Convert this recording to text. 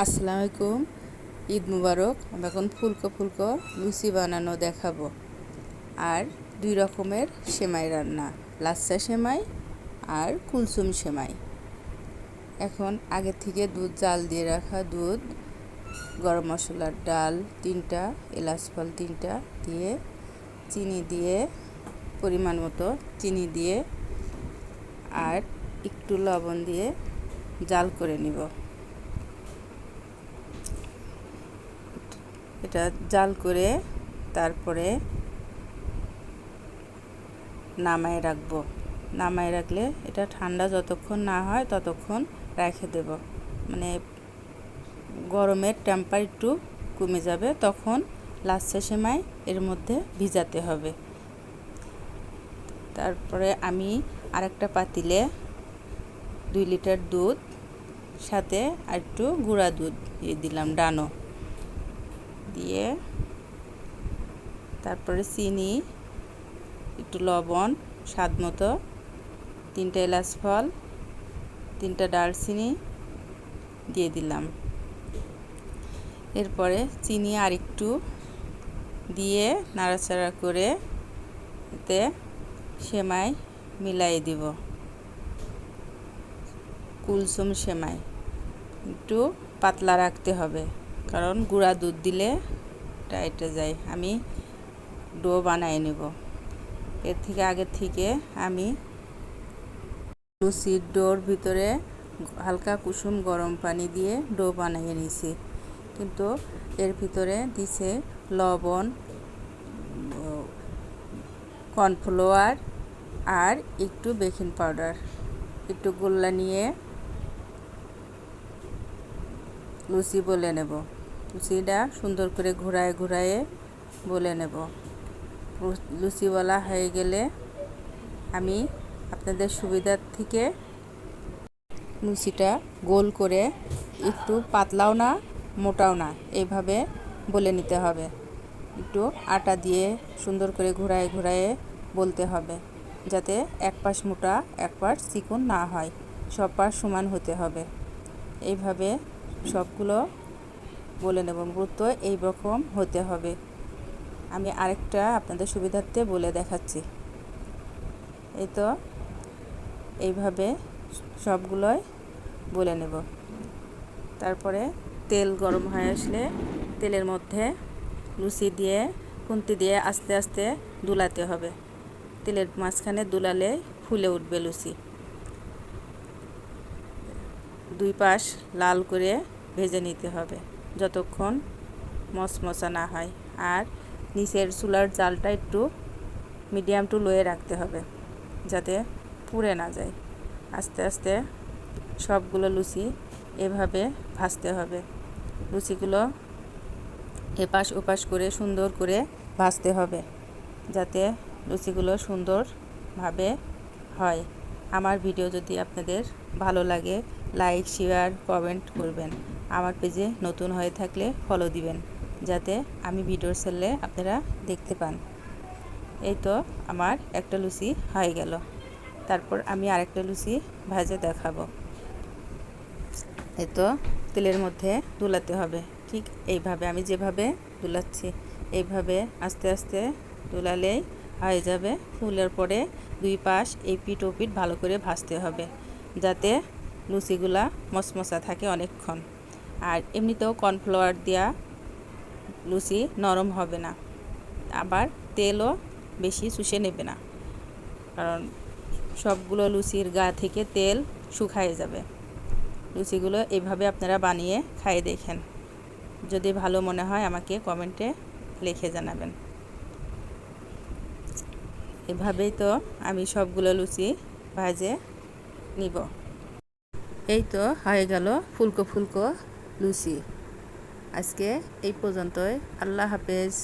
আসসালামু আলাইকুম, ঈদ মুবারক। আমি এখন ফুলকো ফুলকো লুচি বানানো দেখাবো। আর দুই রকমের সেমাই রান্না, লাচ্চা সেমাই আর কুলসুম সেমাই। এখন আগে থেকে দুধ, জাল দিয়ে রাখা দুধ, গরম মশলার ডাল তিনটা, এলাচ ফল তিনটা দিয়ে, চিনি দিয়ে, পরিমাণ মতো চিনি দিয়ে, আর একটু লবণ দিয়ে জাল করে নিব। এটা জাল করে তারপরে নামায় রাখব। নামায় রাখলে এটা ঠান্ডা যতক্ষণ না হয় ততক্ষণ রেখে দেব। মানে গরমের টেম্পার একটু কমে যাবে তখন লাচ্ছা সেমাই এর মধ্যে ভিজাতে হবে। তারপরে আমি আরেকটা পাতিলে দুই লিটার দুধ, সাথে আর একটু গুঁড়া দুধ দিয়ে দিলাম, ডানো। দিয়ে তারপরে চিনি, একটু লবণ, স্বাদ মতো, তিনটা এলাচ ফল, তিনটা ডালচিনি দিয়ে দিলাম। এরপরে চিনি আর একটু দিয়ে নাড়াচাড়া করে এতে সেমাই মিলাই দিব। কুলসুম সেমাই, একটু পাতলা রাখতে হবে। কারণ গুঁড়া দুধ দিলে টাইটে যায়। আমি ডো বানিয়ে নেব। এর থেকে আগের থেকে আমি লুচির ডোর ভিতরে হালকা কুসুম গরম পানি দিয়ে ডো বানিয়ে নিছি কিন্তু এর ভিতরে দিছে লবণ, কর্নফ্লাওয়ার আর একটু বেকিং পাউডার। একটু গোল্লা নিয়ে লুচি বলে নেব। লুচিটা সুন্দর করে ঘোরায় ঘোরায়ে বলে নেব। লুচি বলা হয়ে গেলে আমি আপনাদের সুবিধার থেকে লুচিটা গোল করে একটু পাতলাও না, মোটাও না এইভাবে বলে নিতে হবে। একটু আটা দিয়ে সুন্দর করে ঘোরায় ঘোরায়ে বলতে হবে, যাতে এক পাশ মোটা, এক পাশ চিকন না হয়, সব পাশ সমান হতে হবে। এইভাবে সবগুলো বলে নেব গুরুত্ব এই রকম হতে হবে। আমি আরেকটা আপনাদের সুবিধার্থে বলে দেখাচ্ছি। এই তো, এইভাবে সবগুলোই বলে নেব। তারপরে তেল গরম হয়ে আসলে তেলের মধ্যে লুচি দিয়ে, খুন্তি দিয়ে আস্তে আস্তে দুলাতে হবে। তেলের মাঝখানে দুলালে ফুলে উঠবে লুচি। দুই পাশ লাল করে ভেজে নিতে হবে। যতক্ষণ মশমশা না হয়। আর নিচের চুলার জালটা একটু মিডিয়াম টু লোয়ে রাখতে হবে, যাতে পুড়ে না যায়। আস্তে আস্তে সবগুলো লুচি এভাবে ভাজতে হবে। লুচিগুলো এপাশ ওপাশ করে সুন্দর করে ভাজতে হবে, যাতে লুচিগুলো সুন্দরভাবে হয়। আমার ভিডিও যদি আপনাদের ভালো লাগে লাইক শেয়ার কমেন্ট করবেন। আমার পেজে নতুন হয়ে থাকলে ফলো দিবেন, যাতে আমি ভিডিও ছাড়লে আপনারা দেখতে পান। এই তো আমার একটা লুচি হয়ে গেল। তারপর আমি আরেকটা লুচি ভাজে দেখাবো। এই তো তেলের মধ্যে দুলাতে হবে। ঠিক এইভাবে আমি যেভাবে দুলাচ্ছি, এইভাবে আস্তে আস্তে দুলালেই হয়ে যাবে। ফুলের পরে দুই পাশ এই পিঠ ও পিঠ ভালো করে ভাজতে হবে, যাতে লুচিগুলা মশমশা থাকে অনেকক্ষণ। আর এমনিতেও কর্নফ্লাওয়ার দেওয়া লুচি নরম হবে না, আবার তেলও বেশি শুষে নেবে না, কারণ সবগুলো লুচির গা থেকে তেল শুকায় যাবে। লুচিগুলো এভাবে আপনারা বানিয়ে খাইয়ে দেখেন। যদি ভালো মনে হয় আমাকে কমেন্টে লিখে জানাবেন। এভাবেই তো আমি সবগুলো লুচি ভাজে নিব। এই তো হয়ে গেল ফুলকো ফুলকো লুচি। আজকে এই পর্যন্তই। আল্লাহ হাফেজ।